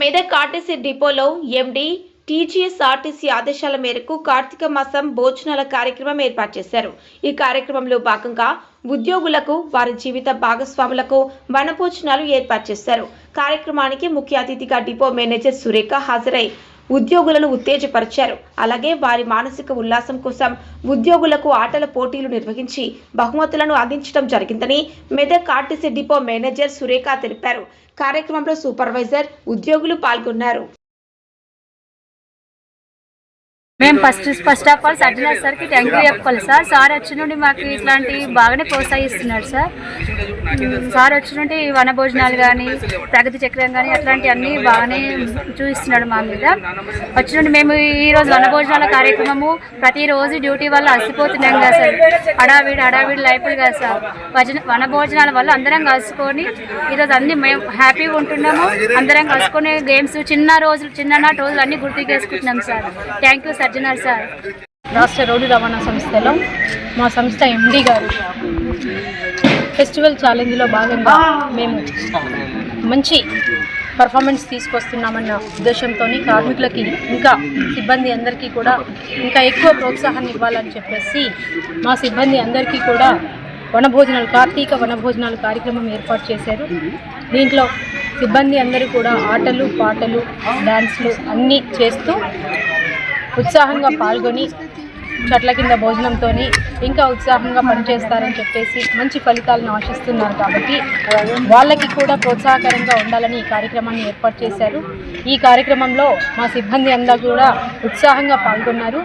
Medak RTC డిపోలో ఎండి TGS RTC ఆదేశాల మేరకు కార్తీక మాసం భోజనాల కార్యక్రమం ఏర్పాటు చేశారు. ఈ కార్యక్రమంలో భాగంగా ఉద్యోగులకు వారి జీవిత భాగస్వాములకు వనభోజనాలు ఏర్పాటు చేశారు. కార్యక్రమానికి ముఖ్య అతిథిగా డిపో మేనేజర్ సురేఖ హాజరై ఉద్యోగులను ఉత్తేజపరిచారు. అలాగే వారి మానసిక ఉల్లాసం కోసం ఉద్యోగులకు ఆటల పోటీలు నిర్వహించి బహుమతులను అందించడం జరిగిందని Medak RTC depot manager Surekha తెలిపారు. కార్యక్రమంలో సూపర్వైజర్ ఉద్యోగులు పాల్గొన్నారు. మేము first first of all Sajjanar సార్కి థ్యాంక్ యూ చెప్పుకోవాలి సార్. సార్ వచ్చి నుండి మాకు ఇట్లాంటి బాగానే ప్రోత్సహిస్తున్నాడు సార్. సార్ వచ్చి నుండి వన భోజనాలు కానీ ప్రగతి చక్రం కానీ అట్లాంటివన్నీ బాగానే చూపిస్తున్నాడు మా మీద. వచ్చి నుండి మేము ఈ రోజు వన భోజనాల కార్యక్రమము ప్రతిరోజు డ్యూటీ వల్ల అలసిపోతున్నాం కదా సార్. హడావిడి హడావిడి లైఫ్లు కదా సార్. భజన వన భోజనాల వల్ల అందరం కలుసుకొని ఈరోజు అన్ని మేము హ్యాపీగా ఉంటున్నాము. అందరం కలుసుకొని గేమ్స్ చిన్న రోజులు చిన్ననాటి రోజులు అన్ని గుర్తుకు వేసుకుంటున్నాం sir. Thank you sir Sajjanar sir రాష్ట్ర రోడ్డు రవాణా సంస్థలో మా సంస్థ ఎండి గారు. ఫెస్టివల్ ఛాలెంజ్లో భాగంగా మేము మంచి పర్ఫార్మెన్స్ తీసుకొస్తున్నామన్న ఉద్దేశంతో కార్మికులకి ఇంకా సిబ్బంది అందరికీ కూడా ఇంకా ఎక్కువ ప్రోత్సాహాన్ని ఇవ్వాలని చెప్పేసి మా సిబ్బంది అందరికీ కూడా వనభోజనాలు కార్తీక వనభోజనాలు కార్యక్రమం ఏర్పాటు చేశారు. దీంట్లో సిబ్బంది అందరూ కూడా ఆటలు పాటలు డ్యాన్స్లు అన్నీ చేస్తూ ఉత్సాహంగా పాల్గొని చెట్ల కింద భోజనంతో ఇంకా ఉత్సాహంగా పనిచేస్తారని చెప్పేసి మంచి ఫలితాలను ఆశిస్తున్నారు కాబట్టి వాళ్ళకి కూడా ప్రోత్సాహకరంగా ఉండాలని ఈ కార్యక్రమాన్ని ఏర్పాటు చేశారు. ఈ కార్యక్రమంలో మా సిబ్బంది అంతా కూడా ఉత్సాహంగా పాల్గొన్నారు.